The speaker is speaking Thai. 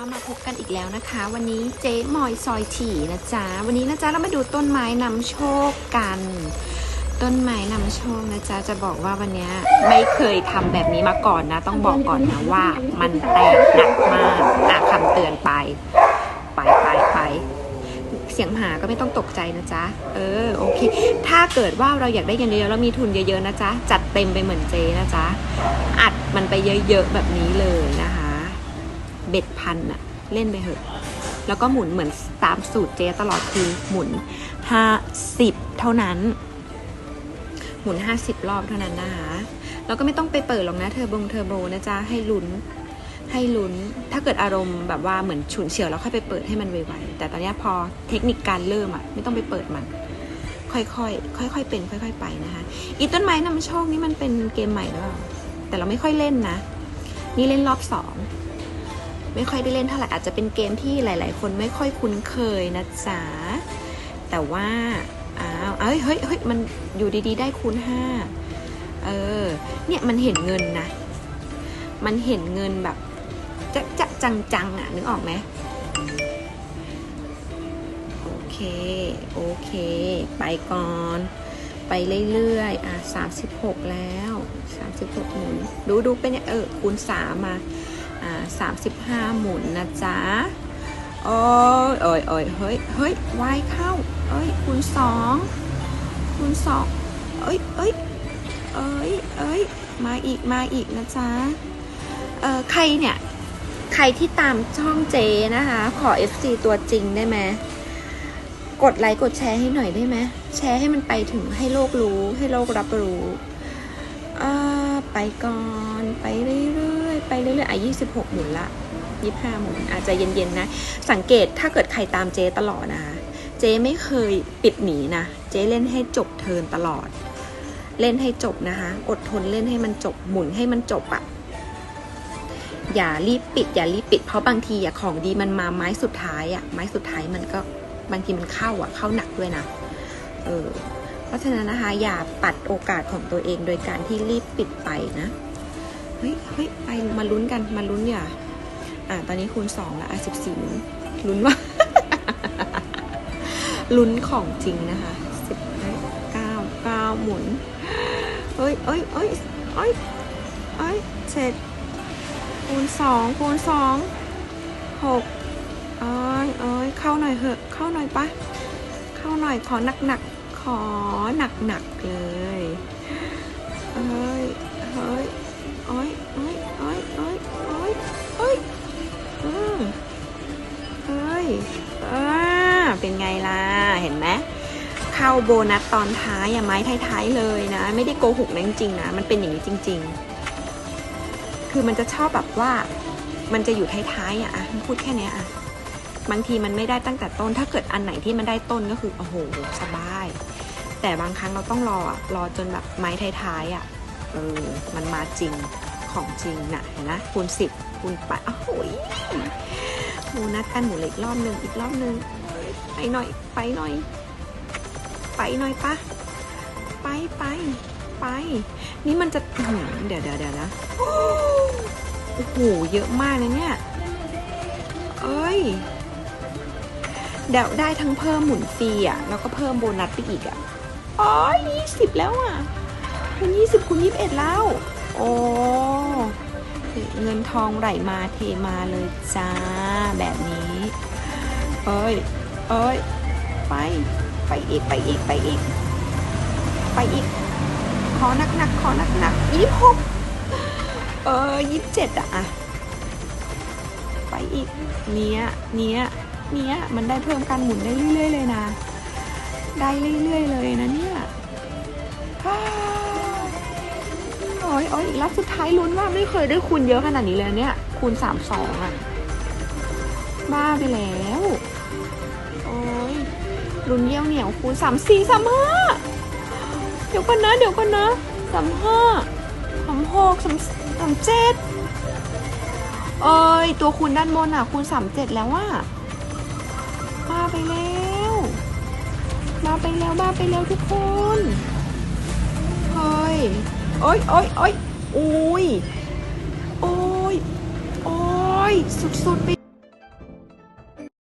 มาพบกันอีกแล้วนะคะ วันนี้เจ๊มอยซอยถี่นะจ๊ะวันนี้นะจ๊ะเรามาดูต้นไม้นำโชคกัน ต้นไม้นำโชคนะจ๊ะจะบอกว่าวันนี้ไม่เคยทำแบบนี้มาก่อนนะ ต้องบอกก่อนนะว่ามันแตกหนักมากอะคำเตือนไป ไปไปไปเสียงหมาก็ไม่ต้องตกใจนะจ๊ะ เออโอเค ถ้าเกิดว่าเราอยากได้เงินเยอะๆแล้วมีทุนเยอะๆนะจ๊ะ จัดเต็มไปเหมือนเจนะจ๊ะ อัดมันไปเยอะๆแบบนี้เลยนะคะ เบ็ดพันอะเล่นไปเถอะ แล้วก็หมุนเหมือนตามสูตรเจตลอดคือหมุนห้าสิบเท่านั้น หมุนห้าสิบรอบเท่านั้นนะคะแล้วก็ไม่ต้องไปเปิดหรอกนะเทอร์โบงเทอร์โบนะจ๊ะให้ลุ้นให้ลุ้น ถ้าเกิดอารมณ์แบบว่าเหมือนฉุนเฉียวแล้วค่อยไปเปิดให้มันไวๆ แต่ตอนนี้พอเทคนิคการเริ่มอะไม่ต้องไปเปิดมัน ค่อยๆ ค่อยๆ เป็น ค่อย ๆ ไปนะคะอีต้นไม้นำโชคนี่มันเป็นเกมใหม่หรือเปล่าแต่เราไม่ค่อยเล่นนะ นี่เล่นรอบสอง ไม่ค่อยได้เล่นเท่าไหร่อาจจะเป็นเกมที่หลาย ๆ คนไม่ค่อยคุ้นเคยนะจ๊ะแต่ว่าอ้าวเอ้ยเฮ้ยเฮ้ยมันอยู่ดีๆ ได้คูณห้าเออเนี่ยมันเห็นเงินนะ มันเห็นเงินแบบจะจะจังจังๆอะนึกออกไหมโอเค โอเค ไปก่อน ไปเรื่อยๆ อะสามสิบหกแล้วสามสิบหกหมุน ดูดูเป็นเนี่ยเออคูณสามมา อ่าสามสิบห้าหมุนนะจ๊ะโอ้ยโอ้ยโอ้ยเฮ้ยเฮ้ยวายเข้าเอ้ยคูณสองคูณสองเอ้ยเอ้ยเอ้ยเอ้ยมาอีกมาอีกนะจ๊ะเออใครเนี่ยใครที่ตามช่องเจนะคะ ขอ FC ตัวจริงได้ไหมกดไลค์กดแชร์ให้หน่อยได้ไหมแชร์ให้มันไปถึงให้โลกรู้ให้โลกรับรู้อ่าไปก่อน ไปเรื่อย ไปเรื่อยๆอะ26หมุนละ25หมุนอาจจะเย็นๆนะ สังเกตถ้าเกิดใครตามเจตลอดนะคะ เจไม่เคยปิดหนีนะ เจเล่นให้จบเทินตลอด เล่นให้จบนะคะ อดทนเล่นให้มันจบหมุนให้มันจบอะอย่ารีบปิด อย่ารีบปิดเพราะบางทีอะของดีมันมาไม้สุดท้ายอะไม้สุดท้ายมันก็บางทีมันเข้าอะเข้าหนักด้วยนะเออเพราะฉะนั้นนะคะอย่าปัดโอกาสของตัวเองโดยการที่รีบปิดไปนะ เฮ้ยเฮ้ยไปมาลุ้นกันมาลุ้นอย่าอะตอนนี้คูณสองล้วอะสิบสี่ลุ้นว่าลุ้นของจริงนะคะสิบเก้าเก้าหมุนเฮ้ยเอ้ยเอ้ยเอ้ยเอ้ยเจ็ดคูณสองคูณสองหกเอ้ยเอ้ยเข้าหน่อยเหอะ เข้าหน่อยปะเข้าหน่อยขอหนักหนักขอหนักหนักเลยเอ้ยเฮ้ย เอ้ยเอ้ยเอ้ยเอ้ยเอ้ยเอ้ยอืมเอ้ยอ่าเป็นไงล่ะ เห็นไหมเข้าโบนัสตอนท้ายอะไม้ท้ายๆเลยนะ ไม่ได้โกหกนะจริงๆนะ มันเป็นอย่างนี้จริง ๆ คือมันจะชอบแบบว่า มันจะอยู่ท้ายๆอะอะพูดแค่นี้ยอะบางทีมันไม่ได้ตั้งแต่ต้น ถ้าเกิดอันไหนที่มันได้ต้นก็คือโอ้โหสบาย แต่บางครั้งเราต้องรออะรอจนแบบไม้ท้ายๆอะเออมันมาจริง ของจริงนะเห็นนะคูณสิบคูณแปดโอ้โหยหมูนัดกันหมูเล็กรอบหนึ่งอีกรอบหนึ่งไปหน่อยไปหน่อย ไปหน่อยปะไปไปไป นี่มันจะเดี๋ยวเดี๋ยวเดี๋ยวนะโอ้โหเยอะมากเลยเนี่ย เอ้ยเดี๋ยวได้ทั้งเพิ่มหมุนฟรีอะแล้วก็เพิ่มโบนัสไปอีกอะอ๋อยี่สิบแล้วอะ คุณยี่สิบคุณยี่สิบเอ็ดแล้ว โอ้ เงินทองไหลมาเทมาเลยจ้า แบบนี้ เอ้ย เอ้ย ไป ไปอีก ไปอีก ไปอีก ไปอีก ขอนักหนักขอนักหนักยี่หกเออยี่เจ็ดอะอะ ไปอีก เนี้ย เนี้ย เนี้ย มันได้เพิ่มการหมุนได้เรื่อยๆเลยนะ ได้เรื่อยๆเลยนะเนี่ย อยอ้ยอีกรอบสุดท้ายลุ้นว่าไม่เคยได้คูณเยอะขนาดนี้เลยเนี่ย คูณสามสองอะบ้าไปแล้ว โอ้ยลุ้นเยี่ยวเหนียวคูณสามสี่สามห้าเดี๋ยวก่อนนะ เดี๋ยวก่อนนะสามห้าสามหกสามสามเจ็ดเอ้ย ตัวคูณด้านบนอะ คูณสามเจ็ดแล้วว่าบ้าไปแล้วบ้าไปแล้วบ้าไปแล้วทุกคน โอ้ยโอ้ยโอ้ยโอ้ยโอ้ยโอ้ยสุดๆไป